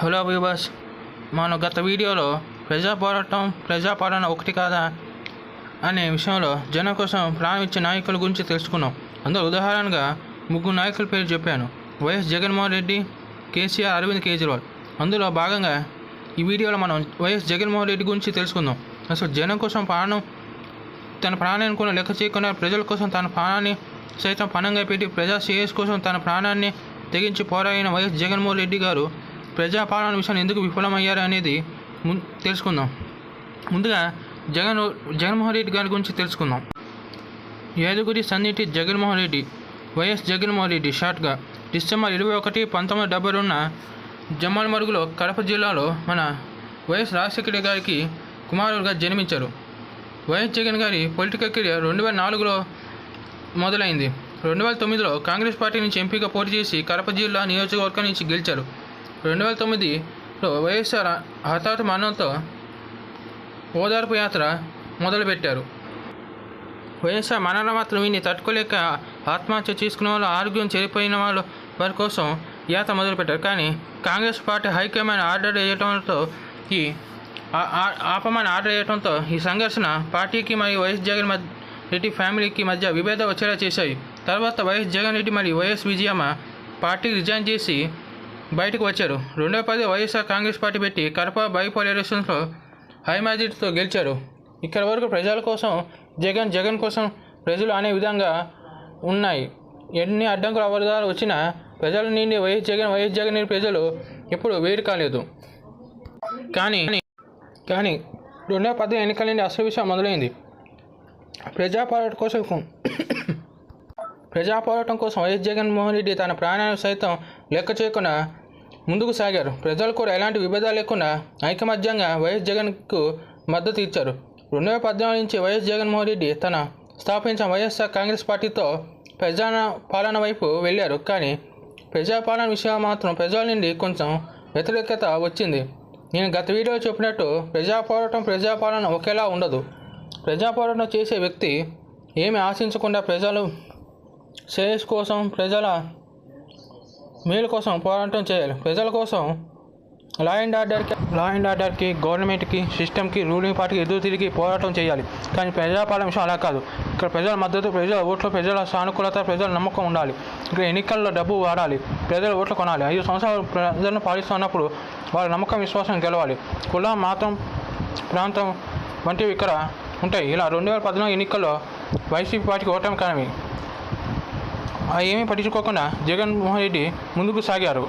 Hello viewers మనం గత వీడియోలో ప్రజా పోరాటం ప్రజా పాలన ఒకటి కాదా అనే విషయంలో జనం కోసం ప్రాణం ఇచ్చే నాయకుల గురించి తెలుసుకున్నాం. అందులో ఉదాహరణగా ముగ్గురు నాయకుల పేరు చెప్పాను. YS Jaganmohan Reddy KCR Arvind Kejriwal. అందులో భాగంగా ఈ వీడియోలో మనం వైఎస్ జగన్మోహన్ రెడ్డి గురించి తెలుసుకుందాం. అసలు జనం కోసం ప్రాణం తన ప్రాణాన్ని కూడా లెక్క చేయకుండా ప్రజల కోసం తన ప్రాణాన్ని సైతం పణంగా పెట్టి ప్రజా శ్రేయస్ కోసం తన ప్రాణాన్ని తెగించి పోరాడిన వైఎస్ జగన్మోహన్ రెడ్డి గారు ప్రజాపాలన విషయాన్ని ఎందుకు విఫలమయ్యారు అనేది ము- తెలుసుకుందాం. ముందుగా జగన్ జగన్మోహన్ రెడ్డి గారి గురించి తెలుసుకుందాం. యాదగిరి సన్నిటి జగన్మోహన్ రెడ్డి వైఎస్ జగన్మోహన్ రెడ్డి షార్ట్గా డిసెంబర్ ఇరవై ఒకటి పంతొమ్మిది డెబ్బై రెండున జమ్మల్ మరుగులో కడప జిల్లాలో మన వైఎస్ రాజశేఖర గారికి కుమారుడుగా జన్మించారు. వైఎస్ జగన్ గారి పొలిటికల్ కెరియర్ రెండు వేల నాలుగులో మొదలైంది. రెండు వేల తొమ్మిదిలో కాంగ్రెస్ పార్టీ నుంచి ఎంపీగా పోటీ చేసి కడప జిల్లా నియోజకవర్గం నుంచి గెలిచారు. రెండు వేల తొమ్మిదిలో వైఎస్ఆర్ హఠాత్ మరణంతో ఓదార్పు యాత్ర మొదలుపెట్టారు. వైఎస్ఆర్ మరణం మాత్రం విని తట్టుకోలేక ఆత్మహత్య చేసుకున్న వాళ్ళు ఆరోగ్యం చెడిపోయిన వాళ్ళ వారి కోసం యాత్ర మొదలుపెట్టారు. కానీ కాంగ్రెస్ పార్టీ హైకమాండ్ ఆర్డర్ వేయడంతో ఈ ఆ- ఆర్డర్ వేయడంతో ఈ సంఘర్షణ పార్టీకి మరియు వైఎస్ జగన్ మధ్య రెడ్డి ఫ్యామిలీకి మధ్య విభేదం వచ్చేలా చేశాయి. తర్వాత వైఎస్ జగన్ రెడ్డి మరియు వైఎస్ విజయమ్మ పార్టీ రిజైన్ చేసి బయటకు వచ్చారు. రెండో పది వైఎస్ఆర్ కాంగ్రెస్ పార్టీ పెట్టి కడప బైపోల్ ఎలక్షన్స్లో హై మెజారిటీతో గెలిచారు. ఇక్కడ వరకు ప్రజల కోసం జగన్ జగన్ కోసం ప్రజలు అనే విధంగా ఉన్నాయి. ఎన్ని అడ్డంకులు అవరోధాలు వచ్చినా ప్రజల నుండి వైఎస్ జగన్ వైఎస్ జగన్ ప్రజలు ఎప్పుడు వేరు కాలేదు. కానీ కానీ రెండవ పది ఎన్నికల నుండి అసలు విషయం మొదలైంది. ప్రజా కోసం ప్రజా పోరాటం కోసం వైఎస్ జగన్మోహన్ రెడ్డి తన ప్రాణాలను సైతం లెక్క చేయకుండా ముందుకు సాగారు. ప్రజలు కూడా ఎలాంటి విభేదాలు లేకుండా ఐకమత్యంగా వైఎస్ జగన్కు మద్దతు ఇచ్చారు. రెండు వేల పద్నాలుగు నుంచి వైఎస్ జగన్మోహన్ రెడ్డి తన స్థాపించిన వైఎస్ఆర్ కాంగ్రెస్ పార్టీతో ప్రజా పాలన వైపు వెళ్ళారు. కానీ ప్రజాపాలన విషయం మాత్రం ప్రజల నుండి కొంచెం వ్యతిరేకత వచ్చింది. నేను గత వీడియోలో చెప్పినట్టు ప్రజా పోరాటం ప్రజాపాలన ఒకేలా ఉండదు. ప్రజా పోరాటం చేసే వ్యక్తి ఏమి ఆశించకుండా ప్రజలు శ్రేయస్ కోసం ప్రజల మేలు కోసం పోరాటం చేయాలి. ప్రజల కోసం లా అండ్ ఆర్డర్కి లా అండ్ ఆర్డర్కి గవర్నమెంట్కి సిస్టమ్కి రూలింగ్ పార్టీకి ఎదురు తిరిగి పోరాటం చేయాలి. కానీ ప్రజాపాలన విషయం అలా కాదు. ఇక్కడ ప్రజల మద్దతు ప్రజల ఓట్లు ప్రజల సానుకూలత ప్రజల నమ్మకం ఉండాలి. ఇక్కడ ఎన్నికల్లో డబ్బు వాడాలి. ప్రజల ఓట్లు కొనాలి. ఐదు సంవత్సరాలు ప్రజలను పాలిస్తున్నప్పుడు వాళ్ళ నమ్మకం విశ్వాసం గెలవాలి. కులం మాతం ప్రాంతం వంటివి ఇక్కడ ఉంటాయి. ఇలా రెండు వేల పద్నాలుగు ఎన్నికల్లో వైసీపీ పార్టీకి ఓటమి కానీ ఏమీ పట్టించుకోకుండా జగన్మోహన్ రెడ్డి ముందుకు సాగారు.